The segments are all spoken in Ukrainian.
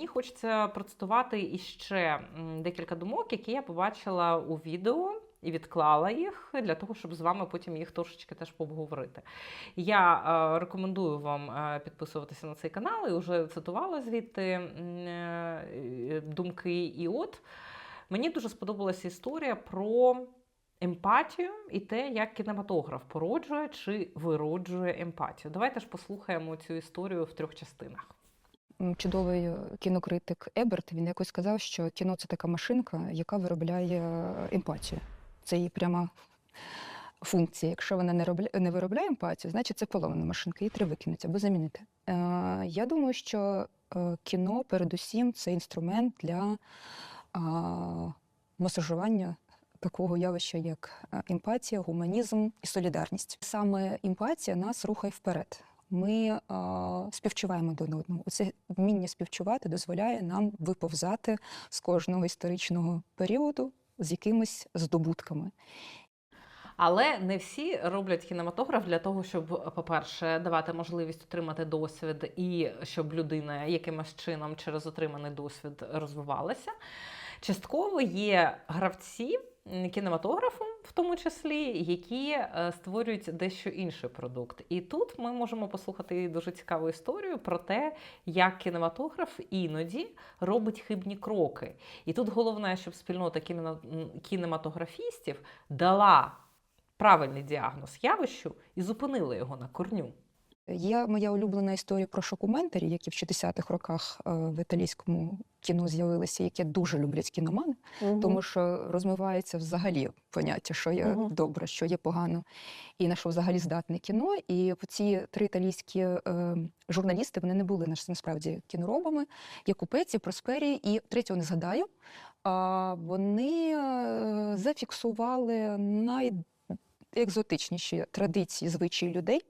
мені хочеться процитувати іще декілька думок, які я побачила у відео. І відклала їх для того, щоб з вами потім їх трошечки теж поговорити. Я е, рекомендую вам е, підписуватися на цей канал і вже цитувала звідти е, думки. І от мені дуже сподобалася історія про емпатію і те, як кінематограф породжує чи вироджує емпатію. Давайте ж послухаємо цю історію в трьох частинах. Чудовий е, кінокритик Еберт він якось сказав, що кіно це така машинка, яка виробляє емпатію. Це її пряма функція. Якщо вона не, робля... не виробляє емпатію, значить це поломана машинка, її треба викинути або замінити. Е, я думаю, що е, кіно, передусім, це інструмент для масажування такого явища, як емпатія, гуманізм і солідарність. Саме емпатія нас рухає вперед. Ми а, співчуваємо один одному. Це вміння співчувати дозволяє нам виповзати з кожного історичного періоду з якимись здобутками. Але не всі роблять кінематограф для того, щоб, по-перше, давати можливість отримати досвід, і щоб людина якимось чином через отриманий досвід розвивалася. Частково є гравці кінематографу, в тому числі, які е, створюють дещо інший продукт. І тут ми можемо послухати дуже цікаву історію про те, як кінематограф іноді робить хибні кроки. І тут головне, щоб спільнота кінематографістів дала правильний діагноз явищу і зупинила його на корню. Є моя улюблена історія про шокументарі, які в 60-х роках е, в італійському кіно з'явилися, яке дуже люблять кіномани. тому що розмивається взагалі поняття, що є Мгм. добре, що є погано, і на що взагалі здатне кіно. І ці три італійські е, журналісти вони не були насправді кіноробами, є купеці, проспері, і третього не згадаю. А вони е, зафіксували найекзотичніші традиції звичаї людей.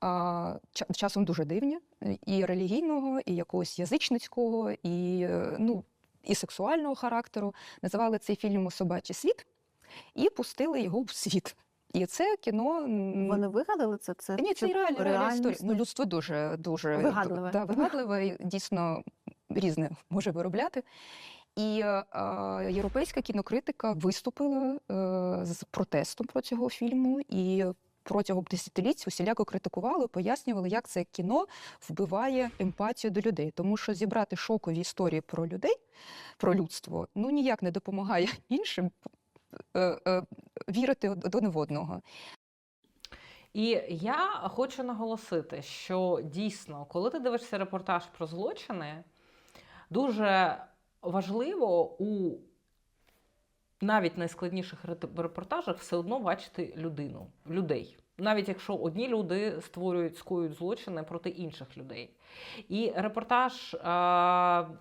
А, часом дуже дивні, і релігійного, і якогось язичницького, і, ну, і сексуального характеру. Називали цей фільм Собачий світ і пустили його в світ. І це кіно Вони вигадали це? Це Ні, це реальна реальна історія. Ну, людство дуже дуже Вигадливе. Да, вигадливе і дійсно різне може виробляти. І е, е, європейська кінокритика виступила е, з протестом про цього фільму і протягом десятиліть усіляко критикували, пояснювали, як це кіно вбиває емпатію до людей. Тому що зібрати шокові історії про людей, про людство, ну ніяк не допомагає іншим е, е, вірити один в одного. І я хочу наголосити, що дійсно, коли ти дивишся репортаж про злочини, дуже важливо у навіть найскладніших репортажах все одно бачити людину, людей. Навіть якщо одні люди створюють, скоюють злочини проти інших людей. І репортаж,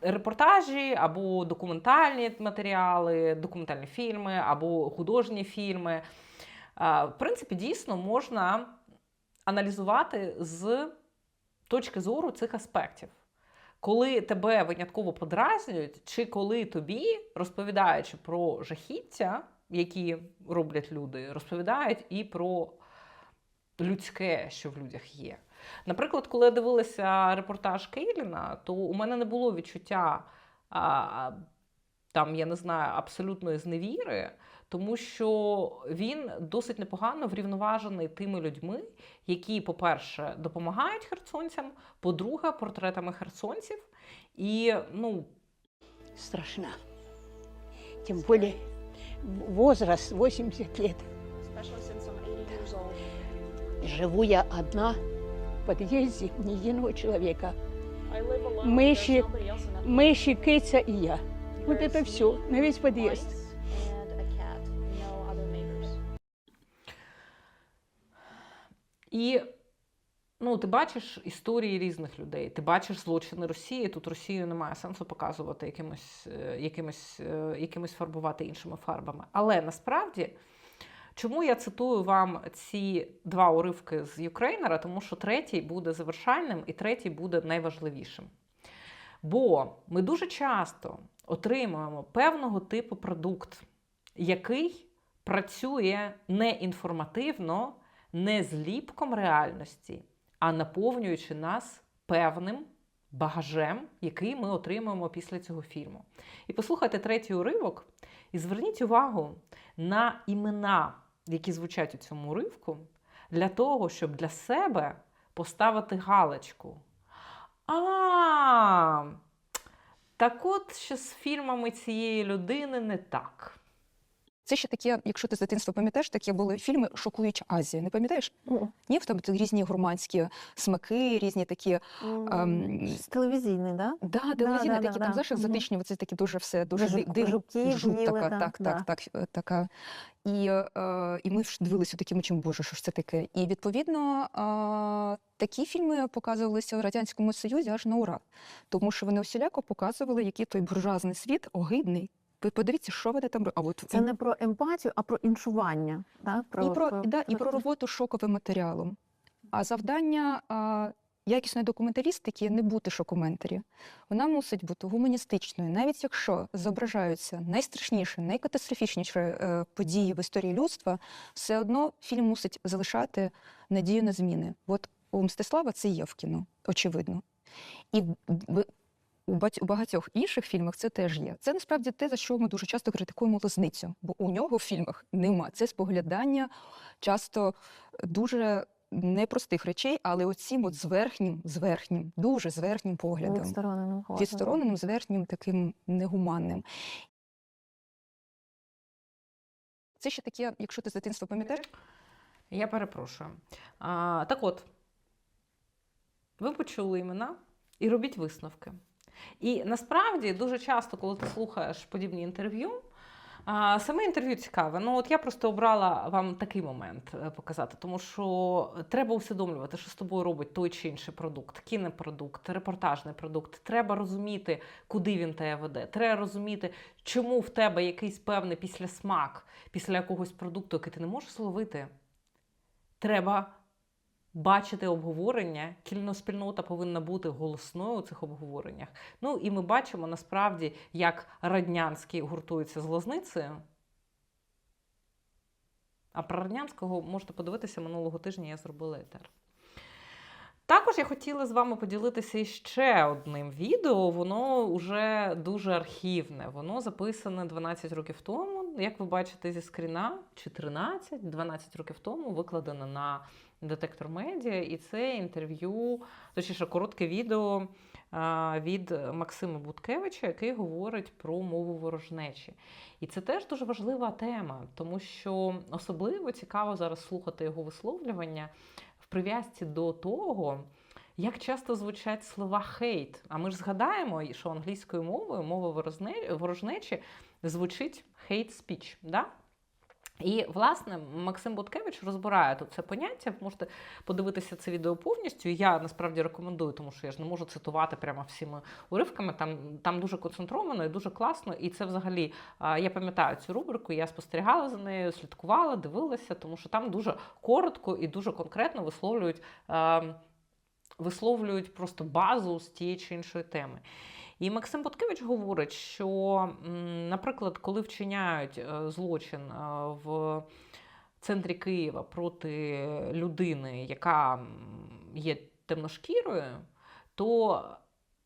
репортажі або документальні матеріали, документальні фільми, або художні фільми, в принципі, дійсно можна аналізувати з точки зору цих аспектів. Коли тебе винятково подразнюють, чи коли тобі, розповідаючи про жахіття, які роблять люди, розповідають і про людське, що в людях є. Наприклад, коли я дивилася репортаж Кейліна, то у мене не було відчуття а, там, я не знаю, абсолютної зневіри, тому що він досить непогано врівноважений тими людьми, які, по-перше, допомагають херсонцям, по-друге, портретами херсонців. І ну, страшна. Тем более возраст 80 лет. especially since I'm 80 years old. Живу я одна в подъезде, ни единого человека. I live alone. Мыши, There's nobody else in the мыши, кица и я. Вот это все на весь подъезд. І ну, ти бачиш історії різних людей, ти бачиш злочини Росії. Тут Росію немає сенсу показувати якимось, е, якимось, е, якимось фарбувати іншими фарбами. Але насправді, чому я цитую вам ці два уривки з Юкрейнера? Тому що третій буде завершальним і третій буде найважливішим. Бо ми дуже часто отримуємо певного типу продукт, який працює не інформативно, не зліпком реальності, а наповнюючи нас певним багажем, який ми отримаємо після цього фільму. І послухайте третій уривок, і зверніть увагу на імена, які звучать у цьому уривку, для того, щоб для себе поставити галочку. А, так от що з фільмами цієї людини не так. Це ще таке, якщо ти з дитинства пам'ятаєш, такі були фільми Шокуюча Азія. Не пам'ятаєш? Ні, там різні гурманські смаки, різні такі. Ем, Телевізійний, да? Да, телевізійні да, такі да, там знаєш, екзотичні, оце такі дуже все дуже Жук- жуки біли, така, да, так, да. так, так, е, така. І, е, і ми дивилися таким очим, боже, що ж це таке? І відповідно е, такі фільми показувалися в радянському союзі аж на ура, тому що вони усіляко показували, який той буржуазний світ огидний. Ви подивіться, що вони там а от Це не про емпатію, а про іншування. Так? і про, да, і про роботу з шоковим матеріалом. А завдання а, якісної документалістики не бути шокументарі. Вона мусить бути гуманістичною, навіть якщо зображаються найстрашніші, найкатастрофічніші е, події в історії людства, все одно фільм мусить залишати надію на зміни. От у Мстислава це є в кіно, очевидно. І у бать- у багатьох інших фільмах це теж є. Це насправді те, за що ми дуже часто критикуємо лозницю, бо у нього в фільмах нема. Це споглядання часто дуже непростих речей, але оцім от зверхнім, зверхнім, дуже зверхнім поглядом. відстороненим поглядом. Відстороненим, зверхнім, таким негуманним. Це ще таке, якщо ти з дитинства пам'ятаєш, Я перепрошую. А, так от, ви почули імена і робіть висновки. І насправді дуже часто, коли ти слухаєш подібні інтерв'ю, саме інтерв'ю цікаве. Ну, от я просто обрала вам такий момент е, показати, тому що треба усвідомлювати, що з тобою робить той чи інший продукт, кінопродукт, репортажний продукт. Треба розуміти, куди він тебе веде. Треба розуміти, чому в тебе якийсь певний післясмак після якогось продукту, який ти не можеш зловити. Треба бачити обговорення. Кільноспільнота повинна бути голосною у цих обговореннях. Ну і ми бачимо насправді, як Раднянський гуртується з Лозницею. А про Раднянського можете подивитися минулого тижня, я зробила етер. Також я хотіла з вами поділитися іще одним відео. Воно вже дуже архівне. Воно записане 12 років тому. Як ви бачите зі скріна, чи 13, 12 років тому викладено на детектор медіа. І це інтерв'ю, точніше, коротке відео від Максима Буткевича, який говорить про мову ворожнечі. І це теж дуже важлива тема, тому що особливо цікаво зараз слухати його висловлювання в прив'язці до того, як часто звучать слова хейт. А ми ж згадаємо, що англійською мовою мова ворожнечі звучить hate speech. Да? І, власне, Максим Буткевич розбирає тут це поняття. Ви можете подивитися це відео повністю. Я насправді рекомендую, тому що я ж не можу цитувати прямо всіми уривками. Там, там дуже концентровано і дуже класно. І це взагалі я пам'ятаю цю рубрику. Я спостерігала за нею, слідкувала, дивилася, тому що там дуже коротко і дуже конкретно висловлюють. Висловлюють просто базу з тієї чи іншої теми. І Максим Боткевич говорить, що, наприклад, коли вчиняють е, злочин е, в центрі Києва проти людини, яка є темношкірою, то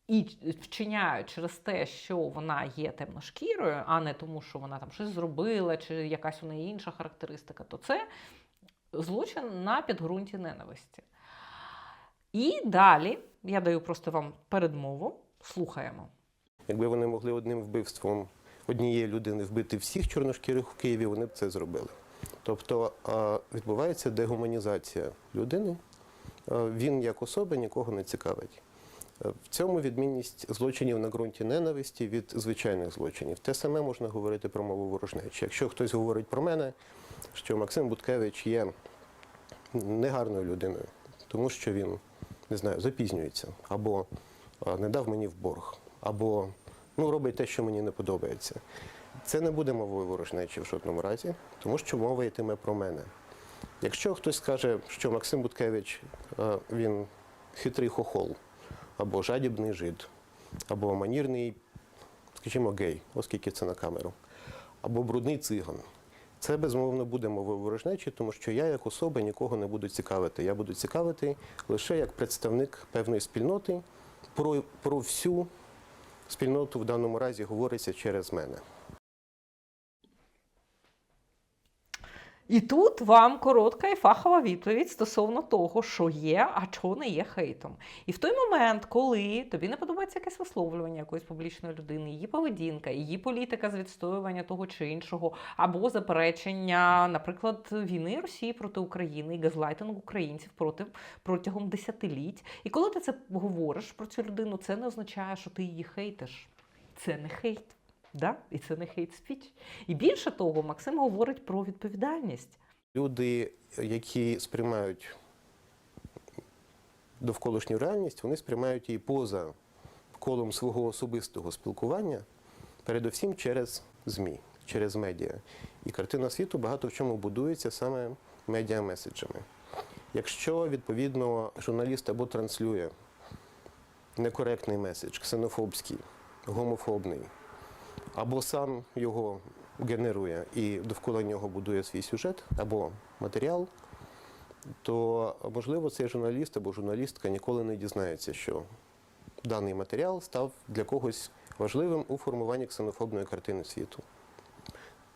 і вчиняють через те, що вона є темношкірою, а не тому, що вона там щось зробила, чи якась у неї інша характеристика, то це злочин на підґрунті ненависті. І далі я даю просто вам передмову. Слухаємо. Якби вони могли одним вбивством однієї людини вбити всіх чорношкірих у Києві, вони б це зробили. Тобто відбувається дегуманізація людини. Він як особа нікого не цікавить. В цьому відмінність злочинів на ґрунті ненависті від звичайних злочинів. Те саме можна говорити про мову ворожнечі. Якщо хтось говорить про мене, що Максим Буткевич є негарною людиною, тому що він не знаю, запізнюється або не дав мені в борг, або ну, робить те, що мені не подобається. Це не буде мовою ворожнечі в жодному разі, тому що мова йтиме про мене. Якщо хтось скаже, що Максим Буткевич е, він хитрий хохол, або жадібний жид, або манірний, скажімо, гей, оскільки це на камеру, або брудний циган. Це безмовно буде мовою ворожнечі, тому що я як особа нікого не буду цікавити. Я буду цікавити лише як представник певної спільноти, про, про всю спільноту в даному разі говориться через мене. І тут вам коротка і фахова відповідь стосовно того, що є, а що не є хейтом. І в той момент, коли тобі не подобається якесь висловлювання якоїсь публічної людини, її поведінка, її політика з відстоювання того чи іншого, або заперечення, наприклад, війни Росії проти України і газлайтинг українців проти протягом десятиліть. І коли ти це говориш про цю людину, це не означає, що ти її хейтиш. Це не хейт. Да? І це не хейт спіч. І більше того, Максим говорить про відповідальність. Люди, які сприймають довколишню реальність, вони сприймають її поза колом свого особистого спілкування, передусім через ЗМІ, через медіа. І картина світу багато в чому будується саме медіа-меседжами. Якщо, відповідно, журналіст або транслює некоректний меседж, ксенофобський, гомофобний, або сам його генерує і довкола нього будує свій сюжет або матеріал, то можливо цей журналіст або журналістка ніколи не дізнається, що даний матеріал став для когось важливим у формуванні ксенофобної картини світу.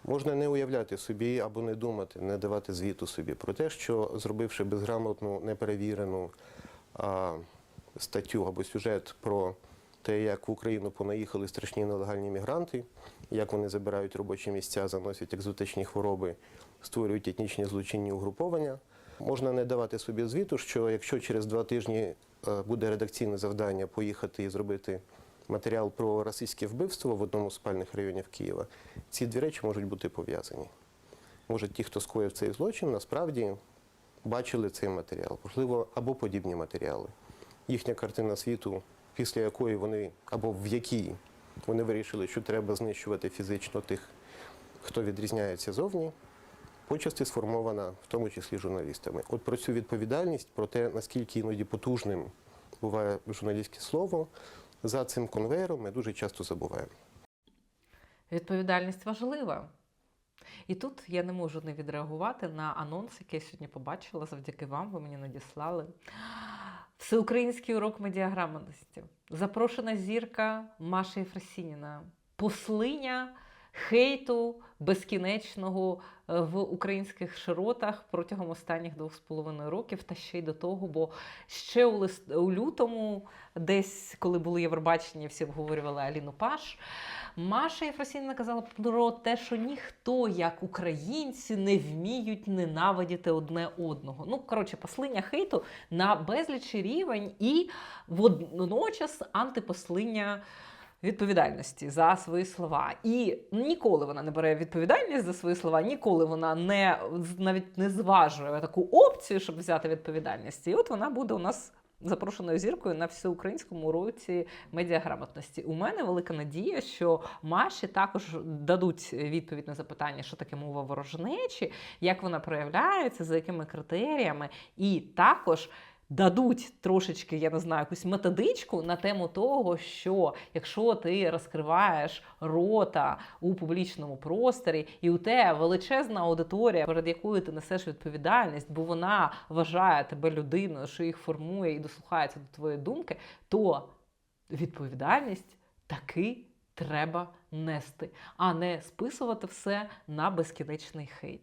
Можна не уявляти собі або не думати, не давати звіту собі про те, що зробивши безграмотну, неперевірену а, статтю або сюжет про те, як в Україну понаїхали страшні нелегальні мігранти, як вони забирають робочі місця, заносять екзотичні хвороби, створюють етнічні злочинні угруповання. Можна не давати собі звіту, що якщо через два тижні е, буде редакційне завдання поїхати і зробити матеріал про російське вбивство в одному з спальних районів Києва, ці дві речі можуть бути пов'язані. Може, ті, хто скоїв цей злочин, насправді бачили цей матеріал, можливо, або подібні матеріали. Їхня картина світу, після якої вони, або в якій вони вирішили, що треба знищувати фізично тих, хто відрізняється зовні, почасті сформована, в тому числі журналістами. От про цю відповідальність, про те, наскільки іноді потужним буває журналістське слово, за цим конвейером ми дуже часто забуваємо. Відповідальність важлива. І тут я не можу не відреагувати на анонс, який я сьогодні побачила завдяки вам. Ви мені надіслали. Всеукраїнський урок медіаграмотності. Запрошена зірка Маша Єфросініна. Послиня хейту безкінечного е, в українських широтах протягом останніх двох з половиною років, та ще й до того, бо ще у, лист, у лютому, десь коли були Євробачення, всі обговорювали Аліну Паш. Маша Єфросініна казала про те, що ніхто, як українці, не вміють ненавидіти одне одного. Ну, коротше, послиня хейту на безлічий рівень і водночас антипослиня відповідальності за свої слова. І ніколи вона не бере відповідальність за свої слова, ніколи вона не навіть не зважує таку опцію, щоб взяти відповідальність. І от вона буде у нас. Запрошеною зіркою на всеукраїнському уроці медіаграмотності. У мене велика надія, що Маші також дадуть відповідь на запитання, що таке мова ворожнечі, як вона проявляється, за якими критеріями, і також дадуть трошечки, я не знаю, якусь методичку на тему того, що якщо ти розкриваєш рота у публічному просторі, і у тебе величезна аудиторія, перед якою ти несеш відповідальність, бо вона вважає тебе людиною, що їх формує і дослухається до твоєї думки, то відповідальність таки треба нести, а не списувати все на безкінечний хейт.